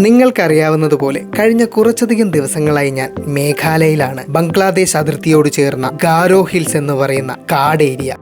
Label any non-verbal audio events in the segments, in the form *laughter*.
നിങ്ങൾക്കറിയാവുന്നതുപോലെ കഴിഞ്ഞ കുറച്ചധികം ദിവസങ്ങളായി ഞാൻ മേഘാലയയിലാണ് ബംഗ്ലാദേശ് അതിർത്തിയോട് ചേർന്ന ഗാരോ ഹിൽസ് എന്ന് പറയുന്ന കാട് ഏരിയ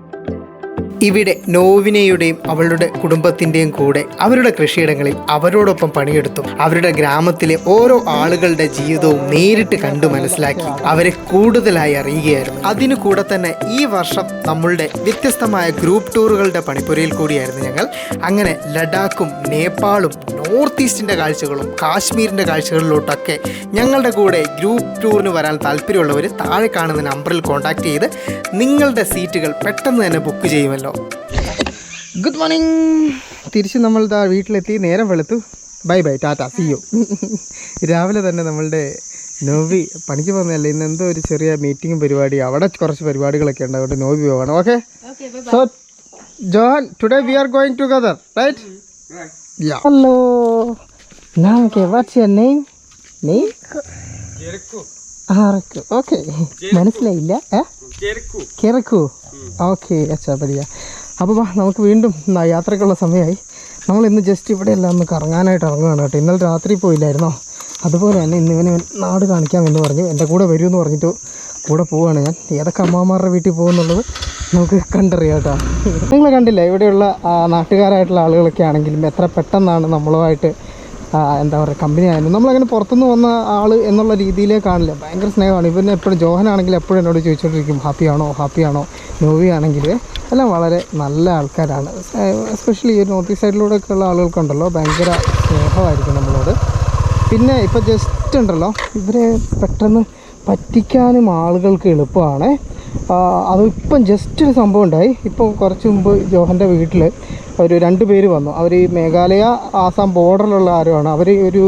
ഇവിടെ നോവിനയുടെയും അവളുടെ കുടുംബത്തിന്റെയും കൂടെ അവരുടെ കൃഷിയിടങ്ങളിൽ അവരോടൊപ്പം പണിയെടുത്തു. അവരുടെ ഗ്രാമത്തിലെ ഓരോ ആളുകളുടെ ജീവിതവും നേരിട്ട് കണ്ടു മനസ്സിലാക്കി. അവരെ കൂടുതലായി അറിയുകയായിരുന്നു. അതിനു കൂടെ തന്നെ ഈ വർഷം നമ്മളുടെ വ്യത്യസ്തമായ ഗ്രൂപ്പ് ടൂറുകളുടെ പണിപ്പുരയിൽ കൂടിയായിരുന്നു ഞങ്ങൾ. അങ്ങനെ ലഡാക്കും നേപ്പാളും നോർത്ത് ഈസ്റ്റിന്റെ കാഴ്ചകളും കാശ്മീരിന്റെ കാഴ്ചകളിലോട്ടൊക്കെ ഞങ്ങളുടെ കൂടെ ഗ്രൂപ്പ് ടൂറിന് വരാൻ താല്പര്യമുള്ളവർ താഴെ കാണുന്ന നമ്പറിൽ കോൺടാക്ട് ചെയ്ത് നിങ്ങളുടെ സീറ്റുകൾ പെട്ടെന്ന് തന്നെ ബുക്ക് ചെയ്യുമല്ലോ. ഗുഡ് മോർണിംഗ് തിരിച്ച് നമ്മൾ ദാ വീട്ടിലെത്തി. നേരം വെളുത്തു. Bye bye tata see you രാവിലെ തന്നെ നമ്മളുടെ നോവി പണിക്ക് പോകുന്നതല്ലേ? ഇന്ന് എന്തോ ഒരു ചെറിയ മീറ്റിംഗ് പരിപാടി. അവിടെ കുറച്ച് പരിപാടികളൊക്കെ ഉണ്ട്. അതുകൊണ്ട് നോവി പോവാണ് okay so Johan today we are going together right hello നാമൊക്കെ വാട്ട്സ് യുവർ നെയിം നെയിം ആറക്കു ഓക്കെ. മനസ്സിലായില്ല. ഏ? കിറക്കു. ഓക്കെ അച്ഛാ പതിയ അപ്പോൾ വാ നമുക്ക് വീണ്ടും യാത്രക്കുള്ള യാത്രയ്ക്കുള്ള സമയമായി. നമ്മൾ ഇന്ന് ജസ്റ്റ് ഇവിടെ എല്ലാം ഒന്ന് കറങ്ങാനായിട്ട് ഇറങ്ങുകയാണ് കേട്ടോ. ഇന്നലെ രാത്രി പോയില്ലായിരുന്നോ? അതുപോലെ തന്നെ ഇന്ന് ഇവന് നാട് കാണിക്കാം എന്ന് പറഞ്ഞു എന്റെ കൂടെ വരുമെന്ന് പറഞ്ഞിട്ട് കൂടെ പോവുകയാണ് ഞാൻ. ഏതൊക്കെ അമ്മമാരുടെ വീട്ടിൽ പോകുന്നുള്ളത് നമുക്ക് കണ്ടറിയാം കേട്ടോ. നിങ്ങൾ കണ്ടില്ല ഇവിടെയുള്ള നാട്ടുകാരായിട്ടുള്ള ആളുകളൊക്കെ ആണെങ്കിലും എത്ര പെട്ടെന്നാണ് നമ്മളുമായിട്ട് എന്താ പറയുക കമ്പനി ആയിരുന്നു നമ്മളങ്ങനെ പുറത്തുനിന്ന് വന്ന ആൾ എന്നുള്ള രീതിയിലേ കാണില്ല ഭയങ്കര സ്നേഹമാണ്. ഇവന് എപ്പോഴും ജോഹനാണെങ്കിൽ എപ്പോഴും എന്നോട് ചോദിച്ചുകൊണ്ടിരിക്കും ഹാപ്പിയാണോ? ഹാപ്പിയാണോ? നോവി ആണെങ്കിൽ എല്ലാം വളരെ നല്ല ആൾക്കാരാണ്. എസ്പെഷ്യലി ഈ നോർത്ത് ഈസ്റ്റ് സൈഡിലൂടെയൊക്കെ ഉള്ള ആളുകൾക്കുണ്ടല്ലോ ഭയങ്കര സ്നേഹമായിരിക്കും നമ്മളോട്. പിന്നെ ഇപ്പോൾ ജസ്റ്റ് ഉണ്ടല്ലോ ഇവരെ പെട്ടെന്ന് പറ്റിക്കാനും ആളുകൾക്ക് എളുപ്പമാണ്. അത് ഇപ്പം ജസ്റ്റ് ഒരു സംഭവം ഉണ്ടായി. ഇപ്പോൾ കുറച്ച് മുമ്പ് ജോഹന്റെ വീട്ടിൽ ഒരു രണ്ട് പേര് വന്നു. അവർ ഈ മേഘാലയ ആസാം ബോർഡറിലുള്ള ആരുമാണ് അവർ ഒരു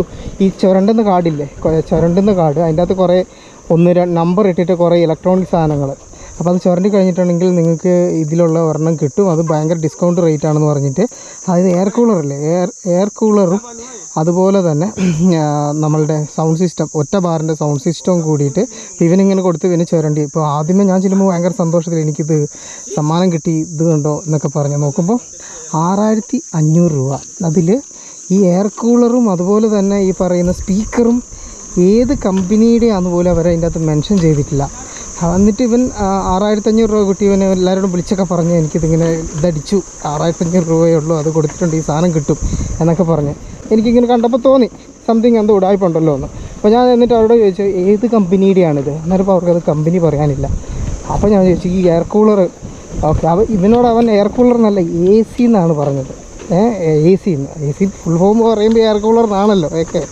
ഈ ചുരണ്ടെന്ന് കാർഡില്ലേ ചുരണ്ടെന്ന് കാർഡ് അതിന്റെ അകത്ത് കുറേ ഒന്ന് രണ്ട് നമ്പർ ഇട്ടിട്ട് കുറേ ഇലക്ട്രോണിക് സാധനങ്ങൾ അപ്പോൾ അത് ചുരണ്ടി കഴിഞ്ഞിട്ടുണ്ടെങ്കിൽ നിങ്ങൾക്ക് ഇതിലുള്ള ഒരെണ്ണം കിട്ടും. അത് ഭയങ്കര ഡിസ്കൗണ്ട് റേറ്റ് ആണെന്ന് പറഞ്ഞിട്ട്. അതായത് എയർ കൂളറല്ലേ എയർ എയർ കൂളറും അതുപോലെ തന്നെ നമ്മളുടെ സൗണ്ട് സിസ്റ്റം ഒറ്റ ബാറിന്റെ സൗണ്ട് സിസ്റ്റവും കൂടിയിട്ട് ഇവനിങ്ങനെ കൊടുത്ത് ഇവന് ചുരണ്ടി. ഇപ്പോൾ ആദ്യമേ ഞാൻ ചെല്ലുമ്പോൾ ഭയങ്കര സന്തോഷത്തിൽ എനിക്കിത് സമ്മാനം കിട്ടി ഇത് കണ്ടോ എന്നൊക്കെ പറഞ്ഞ്. നോക്കുമ്പോൾ ആറായിരത്തി അഞ്ഞൂറ് രൂപ. അതിൽ ഈ എയർ കൂളറും അതുപോലെ തന്നെ ഈ പറയുന്ന സ്പീക്കറും ഏത് കമ്പനിയുടെയാണെന്ന് പോലും അവർ അതിന്റെ അകത്ത് മെൻഷൻ ചെയ്തിട്ടില്ല. എന്നിട്ട് ഇവൻ ആറായിരത്തി അഞ്ഞൂറ് രൂപ കിട്ടി. ഇവനെ എല്ലാവരോടും വിളിച്ചൊക്കെ പറഞ്ഞ് എനിക്കിതിങ്ങനെ ഇതടിച്ചു. ആറായിരത്തി അഞ്ഞൂറ് രൂപയേ ഉള്ളൂ. അത് കൊടുത്തിട്ടുണ്ട്. ഈ സാധനം കിട്ടും എന്നൊക്കെ പറഞ്ഞ്. എനിക്കിങ്ങനെ കണ്ടപ്പോൾ തോന്നി. സംതിങ് എന്തോ ഉടായ്പുണ്ടല്ലോ എന്ന്. അപ്പോൾ ഞാൻ എന്നിട്ട് അവരോട് ചോദിച്ചു ഏത് കമ്പനിയുടെയാണിത്? അന്നേരം ഇപ്പോൾ അവർക്കത് കമ്പനി പറയാനില്ല. അപ്പോൾ ഞാൻ ചോദിച്ചു ഈ എയർ കൂളർ ഓക്കെ. അവൻ ഇവനോട് അവൻ എയർ കൂളർ എന്നല്ല എ സി എന്നാണ് പറഞ്ഞത്. എ സി എന്ന്. എ സി ഫുൾ ഫോം പറയുമ്പോൾ എയർ കൂളർ എന്നാണല്ലോ. ഓക്കെ.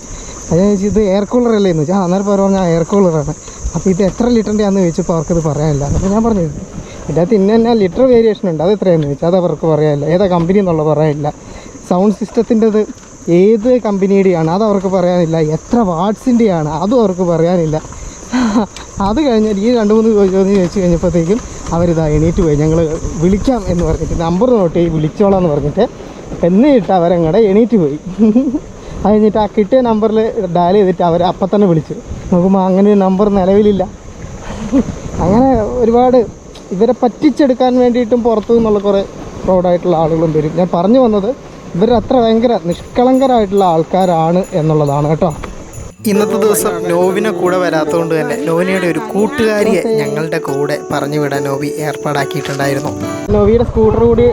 അത് ഞാൻ ചോദിച്ചു ഇത് എയർ കൂളർ അല്ലേ? എന്ന് ചോദിച്ചാൽ അന്നേരം പറഞ്ഞാൽ എയർ കൂളറാണ് അപ്പോൾ ഇത് എത്ര ലിറ്ററിന്റെ ആണെന്ന് ചോദിച്ചപ്പോൾ അവർക്കത് പറയാനില്ല. അപ്പോൾ ഞാൻ പറഞ്ഞു ഇതിന്റെ അകത്ത് ഇന്ന തന്നെ ലിറ്റർ വേരിയേഷൻ ഉണ്ട്. അത് എത്രയാണെന്ന് ചോദിച്ചാൽ അത് അവർക്ക് പറയാനില്ല. ഏതാ കമ്പനി എന്നുള്ളത് പറയാനില്ല. സൗണ്ട് സിസ്റ്റത്തിന്റെത് ഏത് കമ്പനിയുടെയാണ് അത് അവർക്ക് പറയാനില്ല. എത്ര വാട്സിന്റെയാണ് അതും അവർക്ക് പറയാനില്ല. *laughs* അത് കഴിഞ്ഞാൽ ഈ രണ്ട് മൂന്ന് ചോദിച്ചു ചോദിച്ചു കഴിഞ്ഞപ്പോഴത്തേക്കും അവരിതാ എണീറ്റ് പോയി. ഞങ്ങൾ വിളിക്കാം എന്ന് പറഞ്ഞിട്ട് നമ്പർ നോട്ട് വിളിച്ചോളാം എന്ന് പറഞ്ഞിട്ട് എന്നിട്ട് അവരങ്ങടെ എണീറ്റ് പോയി. *laughs* അത് കഴിഞ്ഞിട്ട് ആ കിട്ടിയ നമ്പറിൽ ഡയൽ ചെയ്തിട്ട് അവർ അപ്പം തന്നെ വിളിച്ചു. നോക്കുമ്പോൾ അങ്ങനെ ഒരു നമ്പർ നിലവിലില്ല. അങ്ങനെ ഒരുപാട് ഇവരെ പറ്റിച്ചെടുക്കാൻ വേണ്ടിയിട്ടും പുറത്തു നിന്നുള്ള കുറേ പ്രൗഡായിട്ടുള്ള ആളുകളും വരും. ഞാൻ പറഞ്ഞു വന്നത് ഇവർ അത്ര ഭയങ്കര നിഷ്കളങ്കരായിട്ടുള്ള ആൾക്കാരാണ് എന്നുള്ളതാണ് കേട്ടോ. ഇന്നത്തെ ദിവസം നോവിനെ കൂടെ വരാത്തതുകൊണ്ട് തന്നെ നോവിനയുടെ ഒരു കൂട്ടുകാരിയെ ഞങ്ങളുടെ കൂടെ പറഞ്ഞു വിടാൻ നോവി ഏർപ്പാടാക്കിയിട്ടുണ്ടായിരുന്നു. നോവിയുടെ സ്കൂട്ടർ കൂടി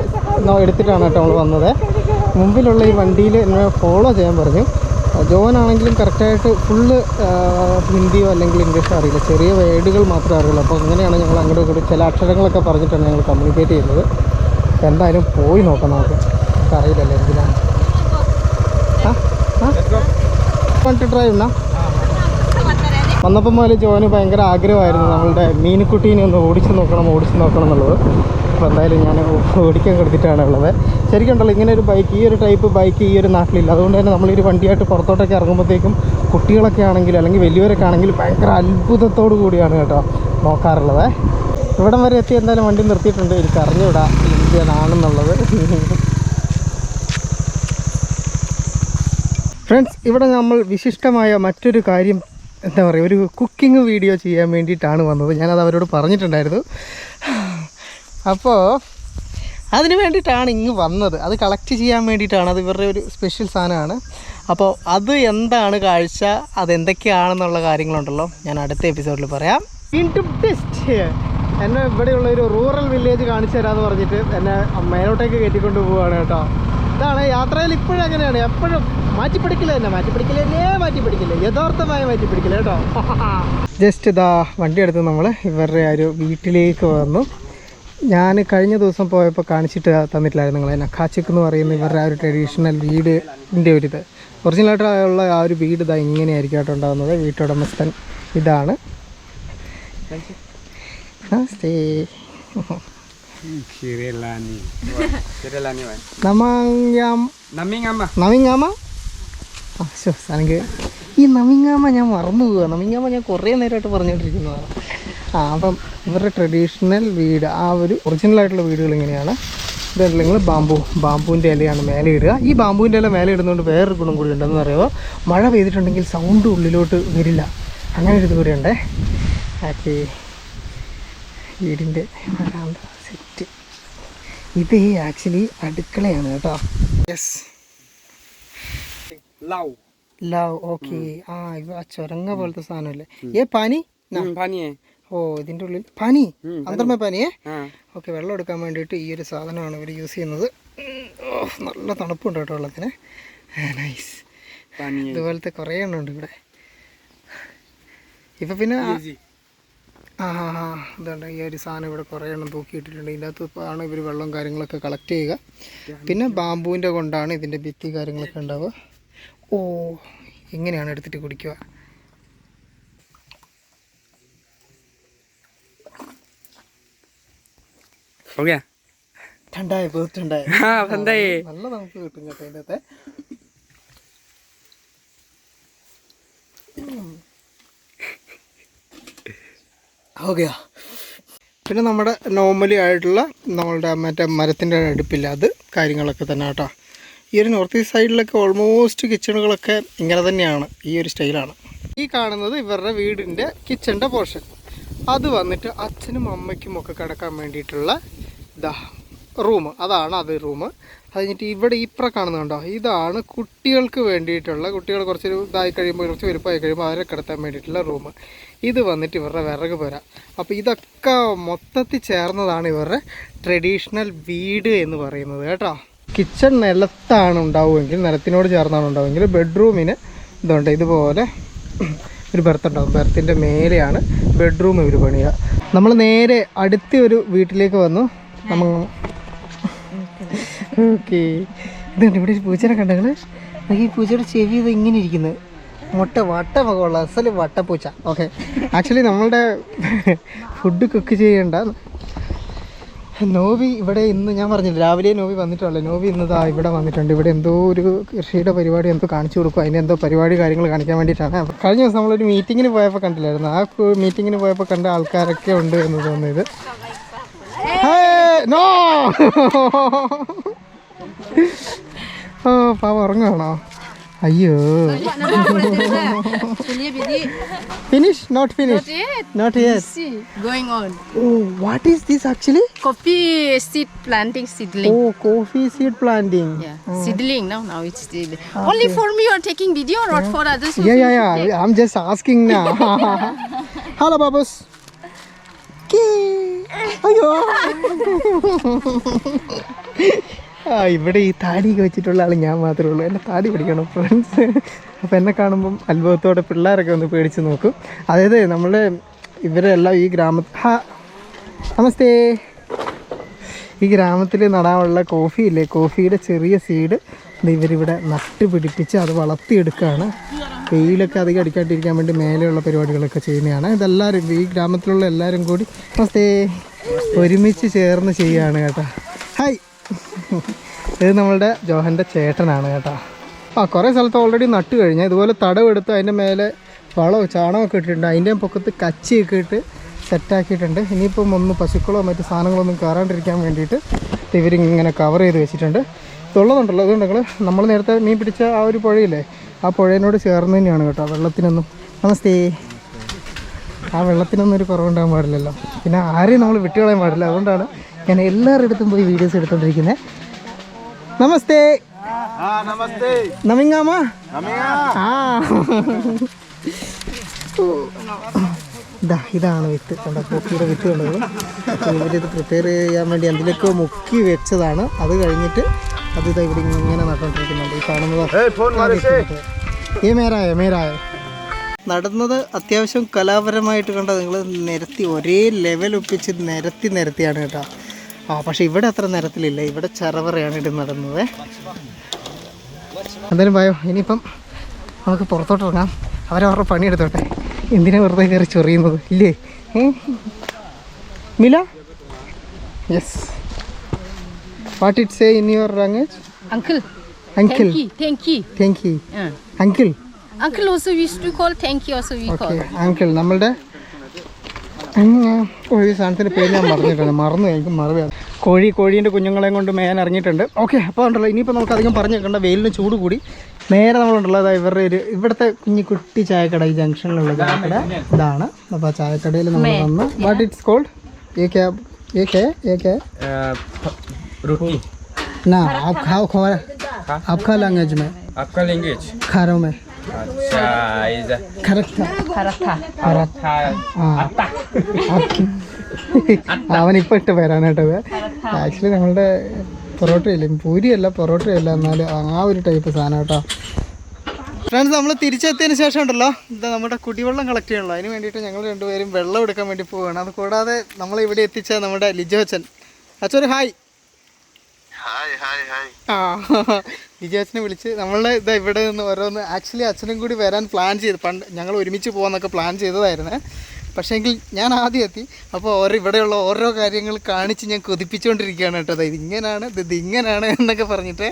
എടുത്തിട്ടാണ് കേട്ടോ നമ്മൾ വന്നത്. മുമ്പിലുള്ള ഈ വണ്ടിയിൽ എന്നെ ഫോളോ ചെയ്യാൻ പറഞ്ഞു. ജോൻ ആണെങ്കിലും കറക്റ്റായിട്ട് ഫുള്ള് ഹിന്ദിയോ അല്ലെങ്കിൽ ഇംഗ്ലീഷോ അറിയില്ല. ചെറിയ വേർഡുകൾ മാത്രമേ അറിയുള്ളൂ. അപ്പോൾ അങ്ങനെയാണ് ഞങ്ങൾ അങ്ങോട്ടും ഇങ്ങോട്ടും ചില അക്ഷരങ്ങളൊക്കെ പറഞ്ഞിട്ടാണ് ഞങ്ങൾ കമ്മ്യൂണിക്കേറ്റ് ചെയ്യുന്നത്. എന്തായാലും പോയി നോക്കാം നമുക്ക്. അറിയില്ലല്ലോ എന്തിനാണ്. വണ്ടി ഡ്രൈവ് എന്നാ വന്നപ്പം മുതൽ ജോന് ഭയങ്കര ആഗ്രഹമായിരുന്നു നമ്മളുടെ മീനുക്കുട്ടീനെ ഒന്ന് ഓടിച്ച് നോക്കണം ഓടിച്ച് നോക്കണം എന്നുള്ളത്. അപ്പോൾ എന്തായാലും ഞാൻ ഓടിക്കാൻ കൊടുത്തിട്ടാണ് ഉള്ളത്. ശരിക്കും ഉണ്ടല്ലോ ഇങ്ങനെ ഒരു ബൈക്ക് ഈ ഒരു ടൈപ്പ് ബൈക്ക് ഈ ഒരു നാട്ടിലില്ല. അതുകൊണ്ട് തന്നെ നമ്മളൊരു വണ്ടിയായിട്ട് പുറത്തോട്ടൊക്കെ ഇറങ്ങുമ്പോഴത്തേക്കും കുട്ടികളൊക്കെ ആണെങ്കിലും അല്ലെങ്കിൽ വലിയവരൊക്കെ ആണെങ്കിലും ഭയങ്കര അത്ഭുതത്തോടു കൂടിയാണ് കേട്ടോ നോക്കാറുള്ളത്. ഇവിടം വരെ എത്തി എന്തായാലും വണ്ടി നിർത്തിയിട്ടുണ്ട്. എനിക്ക് അറിഞ്ഞുവിടാ ഇന്ത്യനാണെന്നുള്ളത്. ഫ്രണ്ട്സ് ഇവിടെ നമ്മൾ വിശിഷ്ടമായ മറ്റൊരു കാര്യം എന്താ പറയുക ഒരു കുക്കിംഗ് വീഡിയോ ചെയ്യാൻ വേണ്ടിയിട്ടാണ് വന്നത്. ഞാനത് അവരോട് പറഞ്ഞിട്ടുണ്ടായിരുന്നു. അപ്പോൾ അതിന് വേണ്ടിയിട്ടാണ് ഇങ്ങ് വന്നത്. അത് കളക്ട് ചെയ്യാൻ വേണ്ടിയിട്ടാണ്. അത് ഇവരുടെ ഒരു സ്പെഷ്യൽ സാധനമാണ്. അപ്പോൾ അത് എന്താണ് കാഴ്ച? അതെന്തൊക്കെയാണെന്നുള്ള കാര്യങ്ങളുണ്ടല്ലോ ഞാൻ അടുത്ത എപ്പിസോഡിൽ പറയാം. വീണ്ടും ടെസ്റ്റ് എന്നെ ഇവിടെയുള്ള ഒരു റൂറൽ വില്ലേജ് കാണിച്ചു തരാമെന്ന് പറഞ്ഞിട്ട് എന്നെ മേലോട്ടേക്ക് കയറ്റിക്കൊണ്ട് പോവുകയാണ് കേട്ടോ. ഇതാണ് യാത്രയിൽ ഇപ്പോഴും അങ്ങനെയാണ്. എപ്പോഴും മാറ്റിപ്പിടിക്കില്ല തന്നെ. മാറ്റിപ്പിടിക്കില്ല തന്നെ മാറ്റിപ്പിടിക്കില്ല യഥാർത്ഥമായ മാറ്റിപ്പിടിക്കില്ല കേട്ടോ. *laughs* ജസ്റ്റ് ഇതാ വണ്ടി എടുത്ത് നമ്മൾ ഇവരുടെ ആ ഒരു വീട്ടിലേക്ക് വന്നു. ഞാൻ കഴിഞ്ഞ ദിവസം പോയപ്പോൾ കാണിച്ചിട്ട് തന്നിട്ടില്ലായിരുന്നു നിങ്ങളെ. നഖാച്ചിക്ക് എന്ന് പറയുന്ന ഇവരുടെ ആ ഒരു ട്രഡീഷണൽ വീടിന്റെ ഒരു ഇത്. ഒറിജിനലായിട്ടുള്ള ആ ഒരു വീട് ഇതാ ഇങ്ങനെയായിരിക്കും കേട്ടോ ഉണ്ടാകുന്നത്. വീട്ടുടമസ്ഥൻ ഇതാണ്. ഈ നമിങ്ങാമ ഞാൻ മറന്നു പോവാ. നമിങ്ങാമ ഞാൻ കുറേ നേരമായിട്ട് പറഞ്ഞുകൊണ്ടിരിക്കുന്നതാണ് അപ്പം ഇവരുടെ ട്രഡീഷണൽ വീട് ആ ഒരു ഒറിജിനൽ ആയിട്ടുള്ള വീടുകൾ ഇങ്ങനെയാണ്. ഇതല്ല നിങ്ങൾ ബാമ്പു ബാമ്പുവിന്റെ ഇലയാണ് മേലെ ഇടുക. ഈ ബാമ്പുവിന്റെ ഇല മേലെ ഇടുന്നതുകൊണ്ട് വേറൊരു ഗുണം കൂടി ഉണ്ടെന്ന് പറയുമ്പോൾ മഴ പെയ്തിട്ടുണ്ടെങ്കിൽ സൗണ്ട് ഉള്ളിലോട്ട് വരില്ല. അങ്ങനെ ഒരു ഇത് ഉണ്ട്. ഓക്കെ വീടിന്റെ വരാന്ത സെറ്റ് ഇത് ആക്ച്വലി അടുക്കളയാണ് കേട്ടോ. യെസ് ലവ് ലവ് ഓക്കെ ആ ഇവ ചുരങ്ങ പോലത്തെ സാധനമല്ലേ? ഏ പനി? eh. ഓ ഇതിന്റെ ഉള്ളിൽ പനി. അന്തർമ പനിയേ ഓക്കെ വെള്ളം എടുക്കാൻ വേണ്ടിയിട്ട് ഈ ഒരു സാധനമാണ് ഇവർ യൂസ് ചെയ്യുന്നത്. നല്ല തണുപ്പുണ്ട് കേട്ടോ വെള്ളത്തിന്. നൈസ്. ഇതുപോലത്തെ കുറേ എണ്ണം ഉണ്ട് ഇവിടെ. ഇപ്പൊ പിന്നെ ആ- ഹാ ആ ഇതുണ്ട്. ഈ ഒരു സാധനം ഇവിടെ കുറേ എണ്ണം തൂക്കിയിട്ടിട്ടുണ്ട്. ഇതിനകത്ത് അകത്ത് ആണ് ഇവർ വെള്ളം കാര്യങ്ങളൊക്കെ കളക്ട് ചെയ്യുക. പിന്നെ ബാമ്പുവിന്റെ കൊണ്ടാണ് ഇതിന്റെ ഭിത്തി കാര്യങ്ങളൊക്കെ ഉണ്ടാവുക. ഓ ഇങ്ങനെയാണ് എടുത്തിട്ട് കുടിക്കുക. *laughs* ആ നല്ല നമുക്ക് പിന്നെ നമ്മുടെ നോർമലി ആയിട്ടുള്ള നമ്മളുടെ മറ്റേ മരത്തിന്റെ അടുപ്പില്ല അത് കാര്യങ്ങളൊക്കെ തന്നെ കേട്ടോ. ഈ ഒരു നോർത്ത് ഈസ്റ്റ് സൈഡിലൊക്കെ ഓൾമോസ്റ്റ് കിച്ചണുകളൊക്കെ ഇങ്ങനെ തന്നെയാണ് ഈ ഒരു സ്റ്റൈലാണ് ഈ കാണുന്നത് ഇവരുടെ വീടിന്റെ കിച്ചന്റെ പോർഷൻ അത് വന്നിട്ട് അച്ഛനും അമ്മയ്ക്കും ഒക്കെ കിടക്കാൻ വേണ്ടിയിട്ടുള്ള ഇതാ റൂം അതാണ് അത് റൂം അത് കഴിഞ്ഞിട്ട് ഇവിടെ ഇപ്പുറം കാണുന്നുണ്ടോ ഇതാണ് കുട്ടികൾക്ക് വേണ്ടിയിട്ടുള്ള കുട്ടികൾ കുറച്ച് ഇതായി കഴിയുമ്പോൾ കുറച്ച് വലുപ്പമായി കഴിയുമ്പോൾ അവരെ കിടത്താൻ വേണ്ടിയിട്ടുള്ള റൂം ഇത് വന്നിട്ട് ഇവരുടെ വിറക് പോരാ. അപ്പോൾ ഇതൊക്കെ മൊത്തത്തിൽ ചേർന്നതാണ് ഇവരുടെ ട്രഡീഷണൽ വീട് എന്ന് പറയുന്നത് കേട്ടോ. കിച്ചൺ നിലത്താണ് ഉണ്ടാവുമെങ്കിൽ നിലത്തിനോട് ചേർന്നാണ് ഉണ്ടാവുമെങ്കിൽ ബെഡ്റൂമിന് ഇതുണ്ട്. ഇതുപോലെ ഒരു ബെർത്ത് ഉണ്ടാവും. ബെർത്തിന്റെ മേലെയാണ് ബെഡ്റൂം ഇവർ പണിയുക. നമ്മൾ നേരെ അടുത്ത ഒരു വീട്ടിലേക്ക് വന്നു. ഓക്കെ. ഇതുണ്ട് ഇവിടെ ഒരു പൂച്ചനെ കണ്ടങ്ങൾ ഈ പൂച്ചയുടെ ചെവി ഇത് ഇങ്ങനെ ഇരിക്കുന്നത് മുട്ട വട്ട വട്ടമൊക്കെയുള്ള അസൽ വട്ടപ്പൂച്ച. ഓക്കെ. ആക്ച്വലി നമ്മളുടെ ഫുഡ് കുക്ക് ചെയ്യേണ്ട നോവി ഇവിടെ ഇന്ന് ഞാൻ പറഞ്ഞില്ല രാവിലെ നോവി വന്നിട്ടുള്ളൂ നോവി ഇന്നതാ ഇവിടെ വന്നിട്ടുണ്ട്. ഇവിടെ എന്തോ ഒരു കൃഷിയുടെ പരിപാടി എന്തോ കാണിച്ചു കൊടുക്കും. അതിന് എന്തോ പരിപാടി കാര്യങ്ങൾ കാണിക്കാൻ വേണ്ടിയിട്ടാണ്. കഴിഞ്ഞ ദിവസം നമ്മളൊരു മീറ്റിങ്ങിന് പോയപ്പോൾ കണ്ടില്ലായിരുന്നു. ആ മീറ്റിങ്ങിന് പോയപ്പോൾ കണ്ട ആൾക്കാരൊക്കെ ഉണ്ട് എന്ന് തോന്നുന്നത് നോ *laughs* ഓ പാവ ഉറങ്ങുകയാണോ അയ്യോ finish not finish not yes See, going on. Oh what is this actually Coffee seed planting seedling. Oh coffee seed planting Yeah, seedling now. Now it's seedling. Only for me, you're taking video, or not for others? Yeah, yeah, yeah. I'm just asking now. *laughs* Hello, Babus. അയ്യോ. ആ ഇവിടെ ഈ താടിയൊക്കെ വെച്ചിട്ടുള്ള ആൾ ഞാൻ മാത്രമേ ഉള്ളൂ. എന്റെ താടി പിടിക്കണം ഫ്രണ്ട്സ് അപ്പോൾ എന്നെ കാണുമ്പം അത്ഭുതത്തോടെ പിള്ളേരൊക്കെ ഒന്ന് പേടിച്ച് നോക്കും. അതായത് നമ്മൾ ഇവരെല്ലാം ഈ ഗ്രാമ നമസ്തേ. ഈ ഗ്രാമത്തിൽ നടാനുള്ള കോഫി ഇല്ലേ? കോഫിയുടെ ചെറിയ സീഡ് ഇവരിവിടെ നട്ട് പിടിപ്പിച്ച് അത് വളർത്തിയെടുക്കുകയാണ് വെയിലൊക്കെ അധികം അടിക്കാണ്ടിരിക്കാൻ വേണ്ടി മേലെയുള്ള പരിപാടികളൊക്കെ ചെയ്യുന്നതാണ്. ഇതെല്ലാവരും ഈ ഗ്രാമത്തിലുള്ള എല്ലാവരും കൂടി നമസ്തേ. ഒരുമിച്ച് ചേർന്ന് ചെയ്യുകയാണ് കേട്ടോ. ഹായ് ഇത് നമ്മളുടെ ജോഹന്റെ ചേട്ടനാണ് കേട്ടോ. ആ കുറേ സ്ഥലത്ത് ഓൾറെഡി നട്ട് കഴിഞ്ഞാൽ ഇതുപോലെ തടവെടുത്ത് അതിന്റെ മേലെ വളമോ ചാണകമൊക്കെ ഇട്ടിട്ടുണ്ട്. അതിന്റെ പൊക്കത്ത് കച്ചിയൊക്കെ ഇട്ട് സെറ്റാക്കിയിട്ടുണ്ട് ഇനിയിപ്പം ഒന്ന് പശുക്കളോ മറ്റു സാധനങ്ങളൊന്നും കയറാണ്ടിരിക്കാൻ വേണ്ടിയിട്ട് ഇവരിങ്ങനെ കവർ ചെയ്ത് വെച്ചിട്ടുണ്ട്. ഇതുള്ളതുണ്ടല്ലോ. അതുകൊണ്ട് നിങ്ങൾ നമ്മൾ നേരത്തെ മീൻ പിടിച്ച ആ ഒരു പുഴയില്ലേ? ആ പുഴയിനോട് ചേർന്ന് തന്നെയാണ് കേട്ടോ വെള്ളത്തിനൊന്നും. നമസ്തേ. ആ വെള്ളത്തിനൊന്നും ഒരു കുറവുണ്ടാകാൻ പാടില്ലല്ലോ. പിന്നെ ആരെയും നമ്മൾ വിട്ടുകളയാൻ പാടില്ല. അതുകൊണ്ടാണ് ഞാൻ എല്ലാവരുടെ അടുത്തും പോയി വീഡിയോസ് എടുത്തോണ്ടിരിക്കുന്നത് നമസ്തേ. നമിങ്ങാമ? ആ. ഇതാ ഇതാണ് വിത്ത്. കണ്ടോ കോപ്പിയുടെ വിത്ത് കണ്ടത് ഇവരിത് പ്രിപ്പയർ ചെയ്യാൻ വേണ്ടി എന്തിലൊക്കെ മുക്കി വെച്ചതാണ്. അത് കഴിഞ്ഞിട്ട് അത് ഇതാ ഇവിടെ ഇങ്ങനെ നട്ടുകൊണ്ടിരിക്കുന്നുണ്ട് ഈ കാണുന്നത് ഈ മേരായ മേരായ. നടന്നത് അത്യാവശ്യം കലാപരമായിട്ട് കണ്ട നിങ്ങൾ നിരത്തി ഒരേ ലെവൽ ഒപ്പിച്ച് നിരത്തി നിരത്തിയാണ് കേട്ടോ. ആ പക്ഷെ ഇവിടെ അത്ര നിരത്തിലില്ല. ഇവിടെ ചറവറയാണ് ഇത് നടന്നത്. എന്തായാലും ഭയം ഇനിയിപ്പം നമുക്ക് പുറത്തോട്ട് ഇറങ്ങാം. അവരവരുടെ പണിയെടുത്തോട്ടെ. എന്തിനാ വെറുതെ കയറി ചൊറിയുന്നത്? ഇല്ലേ? മില? Yes what it say in your language Uncle. Uncle Thank you. Thank you. Thank you Uh. Uncle Uncle also we used to call thank you also we okay call. Uncle നമ്മളുടെ അങ്ങ് ഒരു സാധനത്തിന്റെ പേര് ഞാൻ മറന്നിട്ടുണ്ട് മറന്നു എനിക്ക് മറവിയാണ് കോഴി കോഴീന്റെ കുഞ്ഞുങ്ങളെയും കൊണ്ട് മേയാൻ ഇറങ്ങിയിട്ടുണ്ട്. ഓക്കെ അപ്പോൾ ഉണ്ടല്ലോ ഇനിയിപ്പോൾ നമുക്ക് അധികം പറഞ്ഞു വെക്കേണ്ട വെയിലിന് ചൂട് കൂടി. നേരെ നമ്മളുണ്ടല്ലോ അതായത് ഇവരുടെ ഒരു ഇവിടുത്തെ കുഞ്ഞി കുട്ടി ചായക്കട ഈ ജംഗ്ഷനിലുള്ള ചായക്കട. ഇതാണ്. അപ്പോൾ ആ ചായക്കടയിൽ നമ്മൾ വന്ന്. What it's cold A K A K A K रोटी ना आप खाओ खो आपका लैंग्वेज में आपका लैंग्वेज खारो में अच्छा इज करेक्ट Paratha. था അവൻ ഇപ്പൊ ഇട്ട് വരാനായിട്ടത് ആക്ച്വലി നമ്മളുടെ പൊറോട്ടയില്ല പൂരിയല്ല പൊറോട്ടയല്ല എന്നാലും ആ ഒരു ടൈപ്പ് സാധനം കേട്ടോ ഫ്രണ്ട്സ് നമ്മൾ തിരിച്ചെത്തിയതിന് ശേഷം ഉണ്ടല്ലോ ഇതാ നമ്മുടെ കുടിവെള്ളം കളക്ട് ചെയ്യണല്ലോ അതിന് വേണ്ടിയിട്ട് ഞങ്ങൾ രണ്ടുപേരും വെള്ളം എടുക്കാൻ വേണ്ടി പോവുകയാണ് അത് കൂടാതെ നമ്മളെ ഇവിടെ എത്തിച്ച നമ്മുടെ ലിജോ അച്ഛൻ അച്ഛൻ ഹായ് ആ *laughs* അച്ഛനെ വിളിച്ച് നമ്മളുടെ ഇതാ ഇവിടെ നിന്ന് ഓരോന്ന് ആക്ച്വലി അച്ഛനും കൂടി വരാൻ പ്ലാൻ ചെയ്ത് പണ്ട് ഞങ്ങൾ ഒരുമിച്ച് പോകാന്നൊക്കെ പ്ലാൻ ചെയ്തതായിരുന്നേ. പക്ഷേങ്കിൽ ഞാൻ ആദ്യം എത്തി. അപ്പോൾ ഓരോ ഇവിടെയുള്ള ഓരോ കാര്യങ്ങൾ കാണിച്ച് ഞാൻ കൊതിപ്പിച്ചുകൊണ്ടിരിക്കുകയാണ് കേട്ടോ. അതായത് ഇത് ഇങ്ങനെയാണ് ഇത് ഇങ്ങനെയാണ് എന്നൊക്കെ പറഞ്ഞിട്ട്.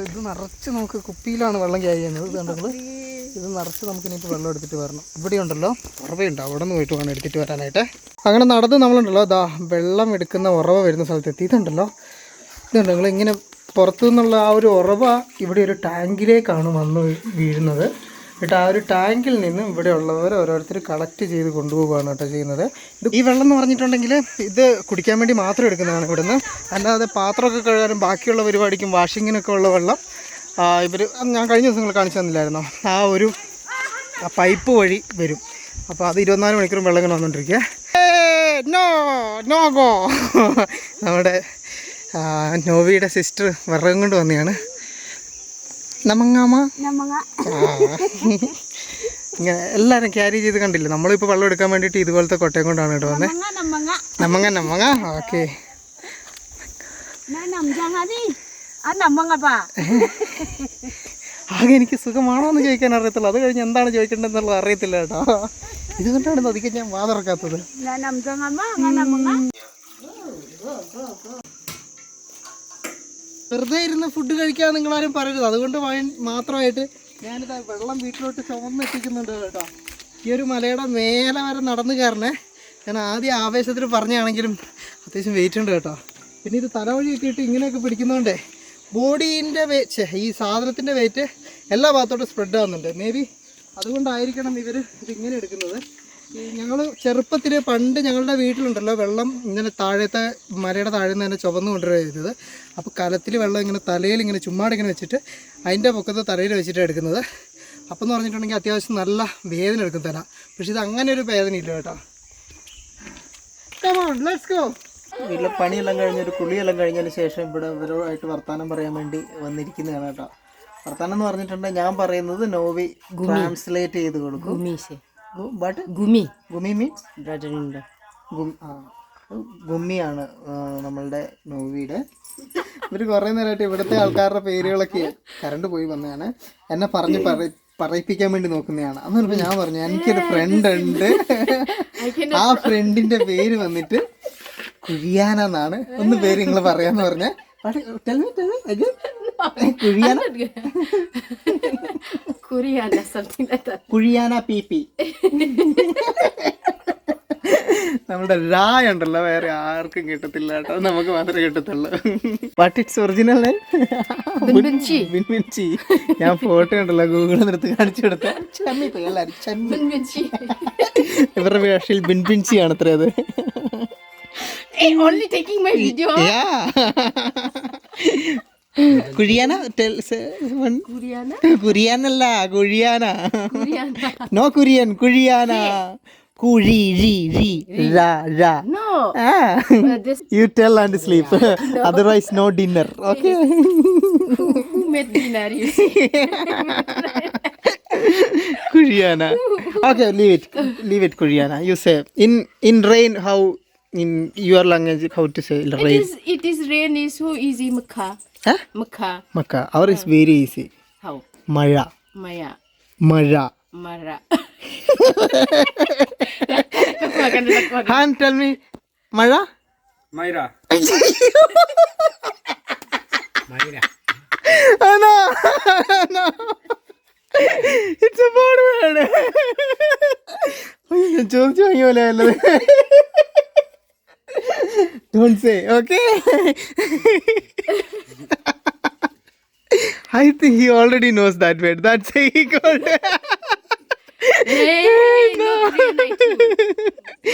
ഇത് നിറച്ച് നമുക്ക് കുപ്പിയിലാണ് വെള്ളം ക്യാരി ചെയ്യുന്നത്. ഇത് കണ്ടത് ഇത് നിറച്ച് നമുക്ക് ഇനിയിപ്പോൾ വെള്ളം എടുത്തിട്ട് വരണം. ഇവിടെ ഉണ്ടല്ലോ ഉറവയുണ്ട്. അവിടെ നിന്ന് പോയിട്ട് വേണം എടുത്തിട്ട് വരാനായിട്ട്. അങ്ങനെ നടന്ന് നമ്മളുണ്ടല്ലോ ദാ വെള്ളം എടുക്കുന്ന ഉറവ വരുന്ന സ്ഥലത്ത് എത്തി ഇതുണ്ടല്ലോ. ഇതുണ്ട് നിങ്ങൾ ഇങ്ങനെ പുറത്തു നിന്നുള്ള ആ ഒരു ഉറവ ഇവിടെ ഒരു ടാങ്കിലേക്കാണ് വന്ന് വീഴുന്നത്. എന്നിട്ട് ആ ഒരു ടാങ്കിൽ നിന്നും ഇവിടെ ഉള്ളവർ ഓരോരുത്തർ കളക്ട് ചെയ്ത് കൊണ്ടുപോവുകയാണ് കേട്ടോ ചെയ്യുന്നത്. ഇത് ഈ വെള്ളം എന്ന് പറഞ്ഞിട്ടുണ്ടെങ്കിൽ ഇത് കുടിക്കാൻ വേണ്ടി മാത്രം എടുക്കുന്നതാണ് ഇവിടുന്ന്. അല്ലാതെ പാത്രമൊക്കെ കഴുകാനും ബാക്കിയുള്ള പരിപാടിക്കും വാഷിങ്ങിനൊക്കെ ഉള്ള വെള്ളം ഇവർ ഞാൻ കഴിഞ്ഞ ദിവസങ്ങൾ കാണിച്ചു തന്നില്ലായിരുന്നോ? ആ ഒരു പൈപ്പ് വഴി വരും. അപ്പോൾ അത് ഇരുപത്തിനാല് മണിക്കൂറും വെള്ളം ഇങ്ങനെ വന്നുകൊണ്ടിരിക്കുക നോ നോ ഗോ. നമ്മുടെ നോവിയുടെ സിസ്റ്റർ വിറകും കൊണ്ട് വന്നെയാണ് നമങ്ങാമ. ആ. ഇങ്ങനെ എല്ലാവരും ക്യാരി ചെയ്ത് കണ്ടില്ലേ? നമ്മളിപ്പോൾ വെള്ളം എടുക്കാൻ വേണ്ടിയിട്ട് ഇതുപോലത്തെ കൊട്ടയം കൊണ്ടാണ് കേട്ടോ വന്നേ. നമ്മങ്ങ നമ്മങ്ങ ഓക്കെ. ആകെ എനിക്ക് സുഖമാണോ എന്ന് ചോദിക്കാൻ അറിയത്തില്ല അത് കഴിഞ്ഞ് എന്താണ് ചോദിക്കേണ്ടതെന്നുള്ളത് അറിയത്തില്ല കേട്ടോ. ഇതുകൊണ്ടാണ് അധികം ഞാൻ വാതിറക്കാത്തത്. വെറുതെ ഇരുന്ന് ഫുഡ് കഴിക്കാൻ നിങ്ങളാരും പറയരുത്. അതുകൊണ്ട് മാത്രമായിട്ട് ഞാനിത് വെള്ളം വീട്ടിലോട്ട് ചുമന്നെത്തിക്കുന്നുണ്ട് കേട്ടോ. ഈ ഒരു മലയുടെ മേലെ വരെ നടന്നു കയറണേ. ഞാൻ ആദ്യം ആവേശത്തിൽ പറഞ്ഞാണെങ്കിലും അത്യാവശ്യം വെയിറ്റ് ഉണ്ട് കേട്ടോ. പിന്നെ ഇത് തലവഴിയൊക്കെ ഇട്ട് ഇങ്ങനെയൊക്കെ പിടിക്കുന്നതുകൊണ്ടേ ബോഡീന്റെ വേ ഈ സാധനത്തിന്റെ വെയിറ്റ് എല്ലാ ഭാഗത്തോട്ടും സ്പ്രെഡ് ആവുന്നുണ്ട്. മേ ബി അതുകൊണ്ടായിരിക്കണം ഇവർ ഇതിങ്ങനെ എടുക്കുന്നത്. ഞങ്ങൾ ചെറുപ്പത്തിൽ പണ്ട് ഞങ്ങളുടെ വീട്ടിലുണ്ടല്ലോ വെള്ളം ഇങ്ങനെ താഴത്തെ മലയുടെ താഴെ നിന്ന് തന്നെ ചുവന്ന് കൊണ്ടുവരിക ചെയ്തത്. അപ്പോൾ കലത്തിൽ വെള്ളം ഇങ്ങനെ തലയിൽ ഇങ്ങനെ ചുമ്മാടെ ഇങ്ങനെ വെച്ചിട്ട് അതിന്റെ പൊക്കത്ത് തലയിൽ വെച്ചിട്ട് എടുക്കുന്നത്. അപ്പം എന്ന് പറഞ്ഞിട്ടുണ്ടെങ്കിൽ അത്യാവശ്യം നല്ല വേദന എടുക്കും തല. പക്ഷെ ഇത് അങ്ങനെ ഒരു വേദന ഇല്ല കേട്ടോ. വീട്ടിലെ പണിയെല്ലാം കഴിഞ്ഞൊരു കുളിയെല്ലാം കഴിഞ്ഞതിന് ശേഷം ഇവിടെ ഇവരുമായിട്ട് വർത്തമാനം പറയാൻ വേണ്ടി വന്നിരിക്കുന്നതാണ് കേട്ടോ. വർത്തമാനം എന്ന് പറഞ്ഞിട്ടുണ്ടെങ്കിൽ ഞാൻ പറയുന്നത് നോവി ട്രാൻസ്ലേറ്റ് ചെയ്ത് കൊടുക്കും. ബട്ട് ഗുമി. ഗുമി മീൻസ് ബ്രദർ ഇൻ ലോ ഗുമ്മിയാണ് നമ്മളുടെ മൂവിയുടെ. ഇവർ കുറേ നേരമായിട്ട് ഇവിടുത്തെ ആൾക്കാരുടെ പേരുകളൊക്കെ കറണ്ട് പോയി വന്നതാണ്. എന്നെ പറഞ്ഞ് പറ പറയിപ്പിക്കാൻ വേണ്ടി നോക്കുന്നതാണ്. അന്ന് പറഞ്ഞപ്പോൾ ഞാൻ പറഞ്ഞു എനിക്കൊരു ഫ്രണ്ട് ഉണ്ട്. ആ ഫ്രണ്ടിന്റെ പേര് വന്നിട്ട് കുഴിയാന എന്നാണ്. ഒന്ന് പേര് നിങ്ങൾ പറയാന്ന് പറഞ്ഞ. *laughs* കുഴിയാന? Korean or something like that. കുഴിയാന പി പി. *laughs* നമ്മുടെ രായ ഉണ്ടല്ലോ വേറെ ആർക്കും കിട്ടത്തില്ല കേട്ടോ. നമുക്ക് മാത്രമേ കിട്ടത്തുള്ളൂ. ബട്ട് ഇറ്റ്സ് ഒറിജിനൽ ഞാൻ ഫോട്ടോ ഉണ്ടല്ലോ ഗൂഗിളിൽ നിർത്ത് കാണിച്ചു കൊടുത്ത. ചമ്മി പോയി എല്ലാവരും ചമ്മി Bunbunchi. ഇവരുടെ ഭാഷയിൽ ബിൻപിൻചി ആണ് അത്ര അത്. Hey, only taking my video. Yeah. *laughs* കുഴിയാന tell Kuriana? കുരിയാനല്ല കുഴിയാന Kuriana. *laughs* നോ കുര്യൻ കുഴിയാന കുഴി രി രി ര ര *laughs* No. ആ Uh, this you tell and sleep otherwise no dinner okay who made dinner? You see? കുഴിയാന okay leave it leave it കുഴിയാന you say in in rain how in your language how to say It rain is. It is rain. Is so easy. Maka. മക്ക അവർ is very easy മഴ. മഴ. മഴ. Hand tell me മഴ? *laughs* ചോദിച്ചു വാങ്ങിയ പോലെ അല്ലേ Don't say, okay? I think he already knows that word. That's why he called. hey, no. *laughs*